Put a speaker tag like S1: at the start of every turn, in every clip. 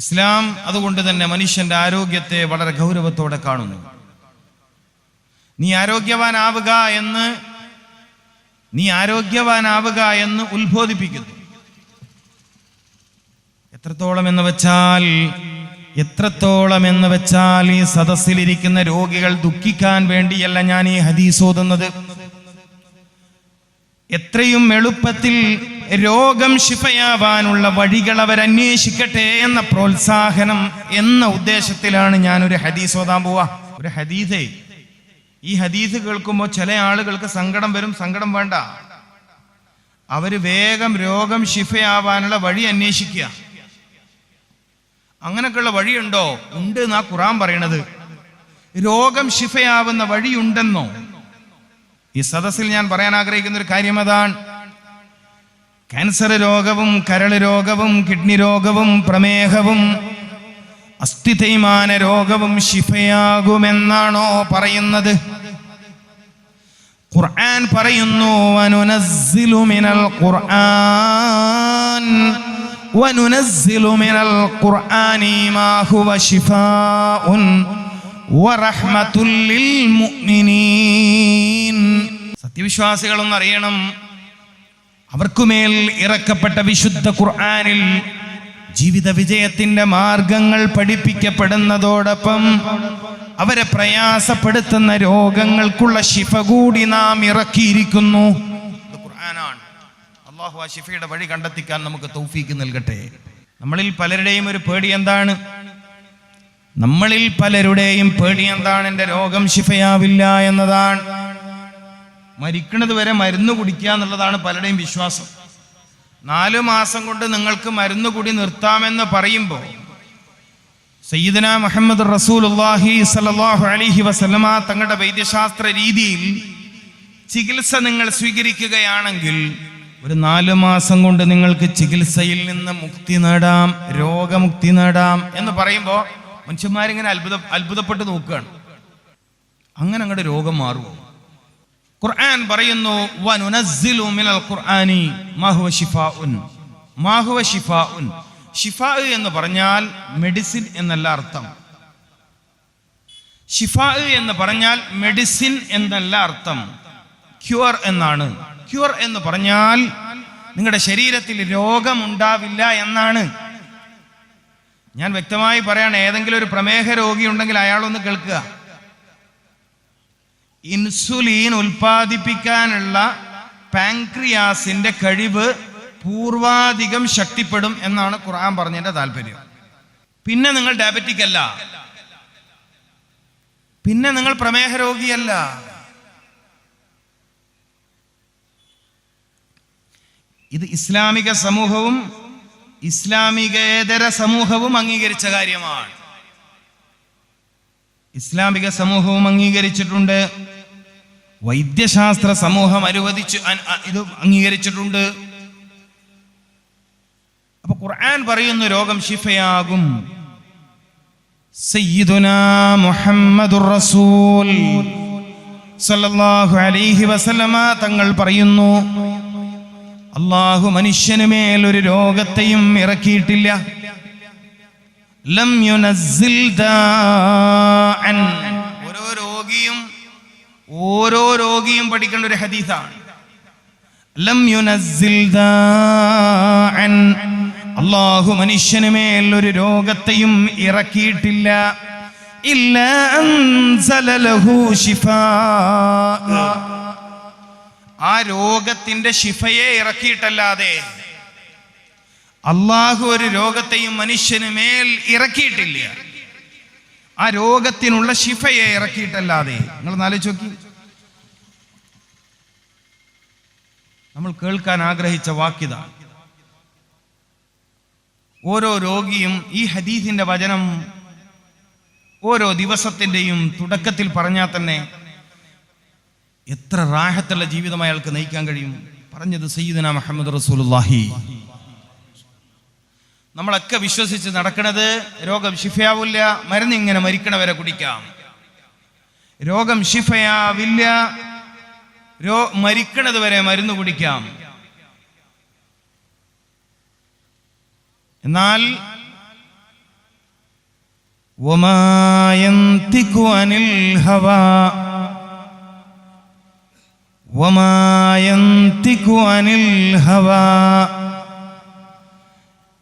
S1: ഇസ്ലാം അതുകൊണ്ട് തന്നെ മനുഷ്യന്റെ ആരോഗ്യത്തെ വളരെ ഗൗരവത്തോടെ കാണുന്നു. നീ ആരോഗ്യവാനാവുക എന്ന് നീ ആരോഗ്യവാനാവുക എന്ന് ഉത്ബോധിപ്പിക്കുന്നു. എത്രത്തോളം എന്ന് വെച്ചാൽ എത്രത്തോളം എന്ന് വെച്ചാൽ ഈ സദസ്സിലിരിക്കുന്ന രോഗികൾ ദുഃഖിക്കാൻ വേണ്ടിയല്ല ഞാൻ ഈ ഹദീസ് ഓതുന്നത്. എത്രയും എളുപ്പത്തിൽ രോഗം ശിഫയാവാനുള്ള വഴികൾ അവരന്വേഷിക്കട്ടെ എന്ന പ്രോത്സാഹനം എന്ന ഉദ്ദേശത്തിലാണ് ഞാൻ ഒരു ഹദീസ് ഓതാൻ പോവാ. ഒരു ഹദീസേ. ഈ ഹദീസ് കേൾക്കുമ്പോൾ ചില ആളുകൾക്ക് സങ്കടം വരും സങ്കടം വേണ്ട. അവർ വേഗം രോഗം ശിഫയാവാനുള്ള വഴി അന്വേഷിക്കുക. അങ്ങനൊക്കെയുള്ള വഴിയുണ്ടോ? ഉണ്ട് എന്നാ ഖുറാൻ പറയണത്. രോഗം ശിഫയാവുന്ന വഴിയുണ്ടെന്നോ? ഈ സദസ്സിൽ ഞാൻ പറയാൻ ആഗ്രഹിക്കുന്ന ഒരു കാര്യം അതാണ്. ക്യാൻസർ രോഗവും കരൾ രോഗവും കിഡ്നി രോഗവും പ്രമേഹവും അസ്ഥിതൈമാന രോഗവും ശിഫയാകുമെന്നാണോ പറയുന്നത്? ഖുർആൻ പറയുന്നു വനുനസ്സിലു മിനൽ ഖുർആൻ വനുനസ്സിലു മിനൽ ഖുർആനി മാ ഹുവ ശിഫാഉൻ വറഹ്മത്തുൽ ലിൽ മുഅ്മിനീൻ. സത്യവിശ്വാസികളൊന്നും അറിയണം അവർക്കുമേൽ ഇറക്കപ്പെട്ട വിശുദ്ധ ഖുർആാനിൽ ജീവിത വിജയത്തിന്റെ മാർഗങ്ങൾ പഠിപ്പിക്കപ്പെടുന്നതോടൊപ്പം അവരെ പ്രയാസപ്പെടുത്തുന്ന രോഗങ്ങൾക്കുള്ള ശിഫ കൂടി നാം ഇറക്കിയിരിക്കുന്നു. ഖുർആനാണ്. അള്ളാഹു ആ ശിഫയുടെ വഴി കണ്ടെത്തിക്കാൻ നമുക്ക് തൗഫീക്ക് നൽകട്ടെ. നമ്മളിൽ പലരുടെയും ഒരു പേടി എന്താണ്? നമ്മളിൽ പലരുടെയും പേടി എന്താണ്? എന്റെ രോഗം ശിഫയാവില്ല എന്നതാണ്. മരിക്കുന്നത് വരെ മരുന്ന് കുടിക്കുക എന്നുള്ളതാണ് പലരുടെയും വിശ്വാസം. നാല് മാസം കൊണ്ട് നിങ്ങൾക്ക് മരുന്ന് കൂടി നിർത്താമെന്ന് പറയുമ്പോൾ സയ്യിദന മുഹമ്മദ് റസൂലുള്ളാഹി സല്ലല്ലാഹു അലൈഹി വസല്ലമ തങ്ങളുടെ വൈദ്യശാസ്ത്ര രീതിയിൽ ചികിത്സ നിങ്ങൾ സ്വീകരിക്കുകയാണെങ്കിൽ ഒരു നാല് മാസം കൊണ്ട് നിങ്ങൾക്ക് ചികിത്സയിൽ നിന്ന് മുക്തി നേടാം രോഗമുക്തി നേടാം എന്ന് പറയുമ്പോൾ മനുഷ്യന്മാരിങ്ങനെ അത്ഭുത അത്ഭുതപ്പെട്ട് നോക്കുകയാണ്. അങ്ങനെ അങ്ങോട്ട് രോഗം മാറുമോ ഖുർആൻ പറയുന്നു വനുനസ്സിലു മിനൽ ഖുർആനി മാഹുവ ഷിഫാഉൻ മാഹുവ ഷിഫാഉൻ ഷിഫാ എന്ന് പറഞ്ഞാൽ മെഡിസിൻ എന്നല്ല അർത്ഥം. ഷിഫാ എന്ന് പറഞ്ഞാൽ മെഡിസിൻ എന്നല്ല അർത്ഥം. ക്യൂർ എന്നാണ്. ക്യൂർ എന്ന് പറഞ്ഞാൽ നിങ്ങളുടെ ശരീരത്തിൽ രോഗമുണ്ടാവില്ല എന്നാണ്. ഞാൻ വ്യക്തമായി പറയാണ് ഏതെങ്കിലും ഒരു പ്രമേഹ രോഗി ഉണ്ടെങ്കിൽ അയാളൊന്ന് കേൾക്കുക. ഇൻസുലിൻ ഉൽപ്പാദിപ്പിക്കാനുള്ള പാൻക്രിയാസിന്റെ കഴിവ് പൂർവാധികം ശക്തിപ്പെടും എന്നാണ് ഖുർആൻ പറഞ്ഞതിന്റെ താല്പര്യം. പിന്നെ നിങ്ങൾ ഡയബറ്റിക് അല്ല പിന്നെ നിങ്ങൾ പ്രമേഹ രോഗിയല്ല ഇത് ഇസ്ലാമിക സമൂഹവും ഇസ്ലാമികേതര സമൂഹവും അംഗീകരിച്ച കാര്യമാണ്. ഇസ്ലാമിക സമൂഹവും അംഗീകരിച്ചിട്ടുണ്ട്. വൈദ്യശാസ്ത്ര സമൂഹം അനുവദിച്ചു ഇത് അംഗീകരിച്ചിട്ടുണ്ട്. അപ്പൊ ഖുർആൻ പറയുന്ന രോഗം ഷിഫയാകും സയ്യിദുനാ മുഹമ്മദുർ റസൂൽ സല്ലല്ലാഹു അലൈഹി വസല്ലമ തങ്ങൾ പറയുന്നു അള്ളാഹു മനുഷ്യന് മേൽ ഒരു രോഗത്തെയും ഇറക്കിയിട്ടില്ല. ഓരോ രോഗിയും ഓരോ രോഗിയും പഠിക്കേണ്ട ഒരു ഹദീസാണ്. അള്ളാഹു മനുഷ്യന് മേൽ ഒരു രോഗത്തെയും ഇറക്കിയിട്ടില്ല. ഇല്ല ആ രോഗത്തിന്റെ ശിഫയെ ഇറക്കിയിട്ടല്ലാതെ അള്ളാഹു ഒരു രോഗത്തെയും മനുഷ്യന് മേൽ ഇറക്കിയിട്ടില്ല. ആ രോഗത്തിനുള്ള ശിഫയെ ഇറക്കിയിട്ടല്ലാതെ. നിങ്ങൾ നാലോചിച്ച് നോക്കി. നമ്മൾ കേൾക്കാൻ ആഗ്രഹിച്ച വാക്യത ഓരോ രോഗിയും ഈ ഹദീസിന്റെ വചനം ഓരോ ദിവസത്തിന്റെയും തുടക്കത്തിൽ പറഞ്ഞാൽ തന്നെ എത്ര റാഹത്തുള്ള ജീവിതം അയാൾക്ക് നയിക്കാൻ കഴിയും. പറഞ്ഞത് സയ്യിദന മുഹമ്മദ് റസൂലുള്ളാഹി. നമ്മളൊക്കെ വിശ്വസിച്ച് നടക്കണത് രോഗം ശിഫയാവില്ല മരുന്ന് ഇങ്ങനെ മരിക്കണവരെ കുടിക്കാം. രോഗം ശിഫയാവില്ല രോ മരിക്കണത് വരെ മരുന്ന് കുടിക്കാം. എന്നാൽ ഹവാ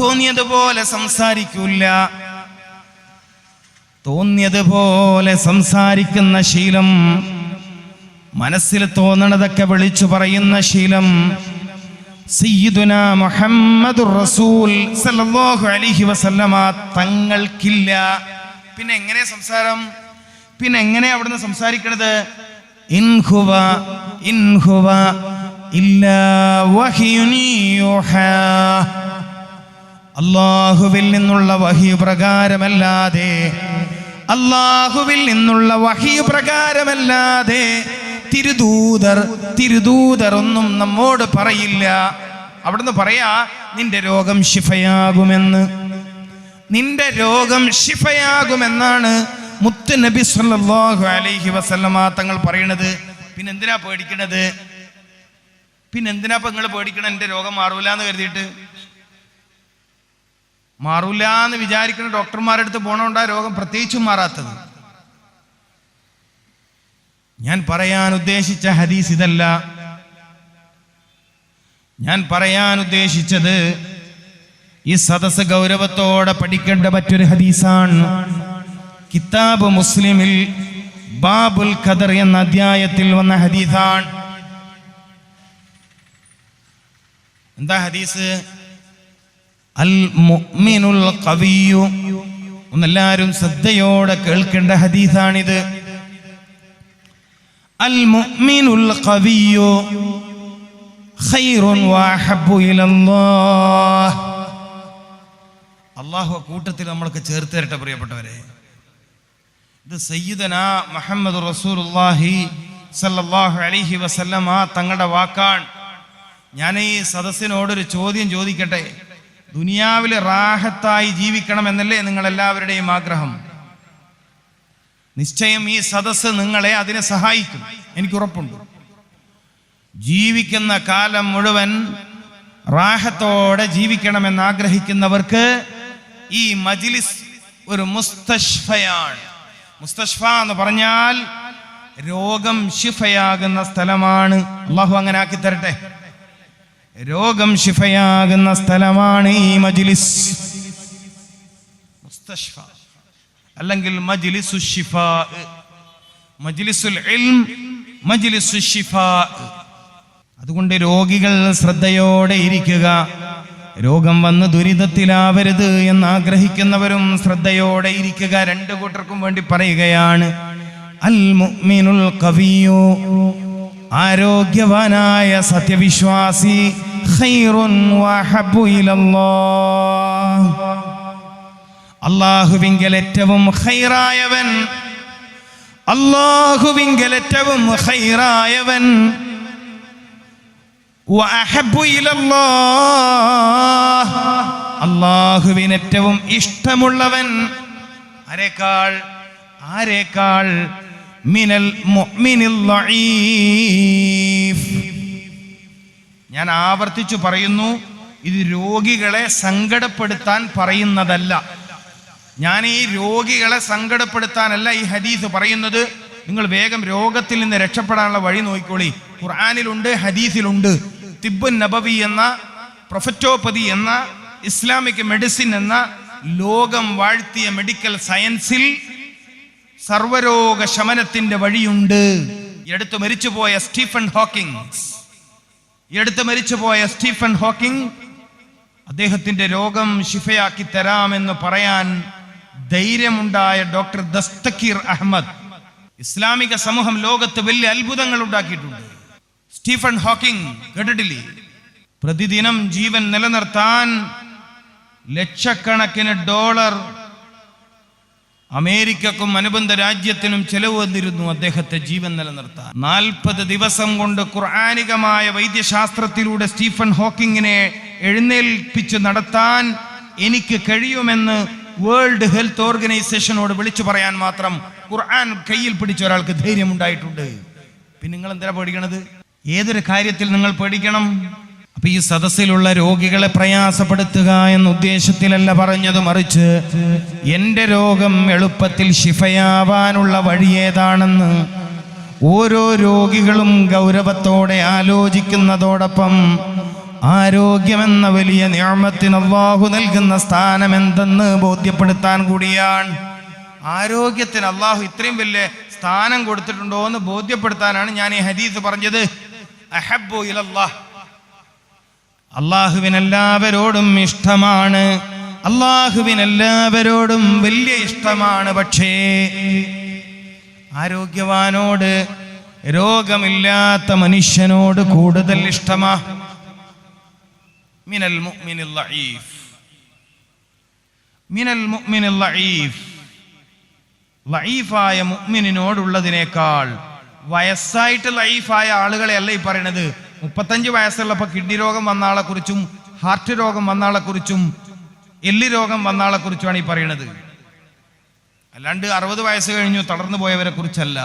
S1: തോന്നിയതുപോലെ സംസാരിക്കൂല തോന്നിയതുപോലെ സംസാരിക്കുന്ന ശീലം മനസ്സിൽ തോന്നണതൊക്കെ വിളിച്ചു പറയുന്ന ശീലം സയ്യിദുന മുഹമ്മദ് റസൂൽ സല്ലല്ലാഹു അലൈഹി വസല്ലമ തങ്ങൾക്കില്ല. പിന്നെ എങ്ങനെ സംസാരം? പിന്നെ എങ്ങനെ അവിടുന്ന് സംസാരിക്കണത്? ഇൻഹുവ ഇൻഹുവ ഇല്ല വഹിയുൻ യൂഹാ അള്ളാഹുവിൽ നിന്നുള്ള വഹി പ്രകാരമല്ലാതെ അള്ളാഹുവിൽ നിന്നുള്ള വഹി പ്രകാരമല്ലാതെ തിരുദൂതർ തിരുദൂതർ ഒന്നും നമ്മോട് പറയില്ല. അവിടുന്ന് പറയാ നിന്റെ രോഗം ശിഫയാകുമെന്ന്. നിന്റെ രോഗം ശിഫയാകുമെന്നാണ് മുത്ത് നബി സല്ലല്ലാഹു അലൈഹി വസല്ലമ തങ്ങൾ പറയണത്. പിന്നെ എന്തിനാ പേടിക്കണത്? പിന്നെ എന്തിനാ ഇപ്പൊ നിങ്ങൾ പേടിക്കണം? എന്റെ രോഗം മാറൂല എന്ന് കരുതിയിട്ട്. മാറൂല എന്ന് വിചാരിക്കുന്ന ഡോക്ടർമാരുടെ അടുത്ത് പോണോണ്ടാ രോഗം പ്രത്യേകിച്ചും മാറാത്തത്. ഞാൻ പറയാൻ ഉദ്ദേശിച്ച ഹദീസ് ഇതല്ല. ഞാൻ പറയാൻ ഉദ്ദേശിച്ചത് ഈ സദസ് ഗൗരവത്തോടെ പഠിക്കേണ്ട മറ്റൊരു ഹദീസാണ്. കിതാബ് മുസ്ലിമിൽ ബാബുൽ ഖദർ എന്ന അധ്യായത്തിൽ വന്ന ഹദീസാണ്. എന്താ ഹദീസ്? അൽ ശ്രദ്ധയോടെ കേൾക്കേണ്ട ഹദീസാണിത്. അൽ അള്ളാഹു കൂട്ടത്തിൽ നമ്മൾക്ക് ചേർത്ത് തരട്ടെ പ്രിയപ്പെട്ടവരെ. ഇത് സയ്യിദന മുഹമ്മദ് റസൂലുള്ളാഹി സല്ലല്ലാഹു അലൈഹി വസല്ലമ തങ്ങളുടെ വാക്കാണ്. ഞാൻ ഈ സദസ്സിനോടൊരു ചോദ്യം ചോദിക്കട്ടെ? ദുനിയാവിൽ റാഹത്തായി ജീവിക്കണം എന്നല്ലേ നിങ്ങൾ എല്ലാവരുടെയും ആഗ്രഹം. നിശ്ചയം ഈ സദസ്സ് നിങ്ങളെ അതിനെ സഹായിക്കും. എനിക്ക് ഉറപ്പുണ്ട്. ജീവിക്കുന്ന കാലം മുഴുവൻ റാഹത്തോടെ ജീവിക്കണമെന്ന് ആഗ്രഹിക്കുന്നവർക്ക് ഈ മജിലിസ് ഒരു മുസ്തഷ്ഫയാണ്. മുസ്തഷ്ഫ എന്ന് പറഞ്ഞാൽ രോഗം ശിഫയാകുന്ന സ്ഥലമാണ്. അള്ളാഹു അങ്ങനെ ആക്കി തരട്ടെ രോഗം ശിഫയാകുന്ന സ്ഥലമാണ് ഈ മജിലിസ്. മുസ്തഷ്ഫ അല്ലെങ്കിൽ അതുകൊണ്ട് രോഗികൾ ശ്രദ്ധയോടെ ഇരിക്കുക. രോഗം വന്ന് ദുരിതത്തിലാവരുത് എന്ന് ആഗ്രഹിക്കുന്നവരും ശ്രദ്ധയോടെ ഇരിക്കുക. രണ്ടു കൂട്ടർക്കും വേണ്ടി പറയുകയാണ്. അൽ മുഅ്മിനുൽ കവിയോ. ആരോഗ്യവാനായ സത്യവിശ്വാസി അള്ളാഹുവിങ്കൽ ഏറ്റവും ഖൈറായവൻ. അള്ളാഹുവിങ്കൽ ഏറ്റവും ഖൈറായവൻ. വഅഹബ്ബു ഇലല്ലാഹ്. അള്ളാഹുവിന് ഏറ്റവും ഇഷ്ടമുള്ളവൻ. ആരേക്കാൾ? ആരേക്കാൾ? മിനൽ ഞാൻ ആവർത്തിച്ചു പറയുന്നു ഇത് രോഗികളെ സങ്കടപ്പെടുത്താൻ പറയുന്നതല്ല. ഞാൻ ഈ രോഗികളെ സങ്കടപ്പെടുത്താനല്ല ഈ ഹദീസ് പറയുന്നത്. നിങ്ങൾ വേഗം രോഗത്തിൽ നിന്ന് രക്ഷപ്പെടാനുള്ള വഴി നോക്കിക്കോളി. ഖുർആാനിലുണ്ട് ഹദീസിലുണ്ട്. തിബുൻ നബവി എന്ന പ്രൊഫറ്റോപ്പതി എന്ന ഇസ്ലാമിക് മെഡിസിൻ എന്ന ലോകം വാഴ്ത്തിയ മെഡിക്കൽ സയൻസിൽ സർവരോഗ ശമനത്തിന്റെ വഴിയുണ്ട് എടുത്തു മരിച്ചുപോയ സ്റ്റീഫൻ ഹോക്കിംഗ്സ് എടുത്ത് മരിച്ചുപോയ സ്റ്റീഫൻ ഹോക്കിംഗ് അദ്ദേഹത്തിന്റെ രോഗം ശിഫയാക്കി തരാമെന്ന് പറയാൻ ധൈര്യമുണ്ടായ ഡോക്ടർ ദസ്തക്കീർ അഹമ്മദ് ഇസ്ലാമിക സമൂഹം ലോകത്ത് വലിയ അത്ഭുതങ്ങൾ ഉണ്ടാക്കിയിട്ടുണ്ട്. സ്റ്റീഫൻ ഹോക്കിംഗ് കേട്ടിട്ടില്ലേ? പ്രതിദിനം ജീവൻ നിലനിർത്താൻ ലക്ഷക്കണക്കിന് ഡോളർ അമേരിക്കക്കും അനുബന്ധ രാജ്യത്തിനും ചെലവ് വന്നിരുന്നു അദ്ദേഹത്തെ ജീവൻ നിലനിർത്താൻ. നാൽപ്പത് ദിവസം കൊണ്ട് ഖുർആാനികമായ വൈദ്യശാസ്ത്രത്തിലൂടെ സ്റ്റീഫൻ ഹോക്കിങ്ങിനെ എഴുന്നേൽപ്പിച്ച് നടത്താൻ എനിക്ക് കഴിയുമെന്ന് വേൾഡ് ഹെൽത്ത് ഓർഗനൈസേഷനോട് വിളിച്ചു പറയാൻ മാത്രം ഖുർആൻ കയ്യിൽ പിടിച്ച ഒരാൾക്ക് ധൈര്യമുണ്ടായിട്ടുണ്ട്. പിന്നെ നിങ്ങൾ എന്തിനാ പേടിക്കണത്? ഏതൊരു കാര്യത്തിൽ നിങ്ങൾ പേടിക്കണം? അപ്പൊ ഈ സദസ്സിലുള്ള രോഗികളെ പ്രയാസപ്പെടുത്തുക എന്ന ഉദ്ദേശത്തിലല്ല പറഞ്ഞത്. മറിച്ച് എന്റെ രോഗം എളുപ്പത്തിൽ ശിഫയാവാനുള്ള വഴി ഏതാണെന്ന് ഓരോ രോഗികളും ഗൗരവത്തോടെ ആലോചിക്കുന്നതോടൊപ്പം ആരോഗ്യമെന്ന വലിയ നിയമത്തിന് അള്ളാഹു നൽകുന്ന സ്ഥാനം എന്തെന്ന് ബോധ്യപ്പെടുത്താൻ കൂടിയാണ്. ആരോഗ്യത്തിന് അള്ളാഹു ഇത്രയും വലിയ സ്ഥാനം കൊടുത്തിട്ടുണ്ടോ എന്ന് ബോധ്യപ്പെടുത്താനാണ് ഞാൻ ഈ ഹദീസ് പറഞ്ഞത്. അഹബ്ബു ഇലല്ലാഹ്. അള്ളാഹുവിനെല്ലാവരോടും ഇഷ്ടമാണ്. അള്ളാഹുവിനെല്ലാവരോടും വലിയ ഇഷ്ടമാണ് പക്ഷേ ആരോഗ്യവാനോട് രോഗമില്ലാത്ത മനുഷ്യനോട് കൂടുതൽ ഇഷ്ടമാ? മിനൽ മുഅ്മിനിൽ മിനൽ മുഅ്മിനിൽ ലഈഫ്. മുഅ്മിനിനോടുള്ളതിനേക്കാൾ വയസ്സായിട്ട് ലൈഫായ ആളുകളെ അല്ല ഈ പറയണത്. മുപ്പത്തഞ്ച് വയസ്സുള്ളപ്പോൾ കിഡ്നി രോഗം വന്ന ആളെ കുറിച്ചും ഹാർട്ട് രോഗം വന്ന ആളെ കുറിച്ചും എല്ല് രോഗം വന്ന ഈ പറയണത്. അല്ലാണ്ട് അറുപത് വയസ്സ് കഴിഞ്ഞു തളർന്നു പോയവരെ കുറിച്ചല്ല.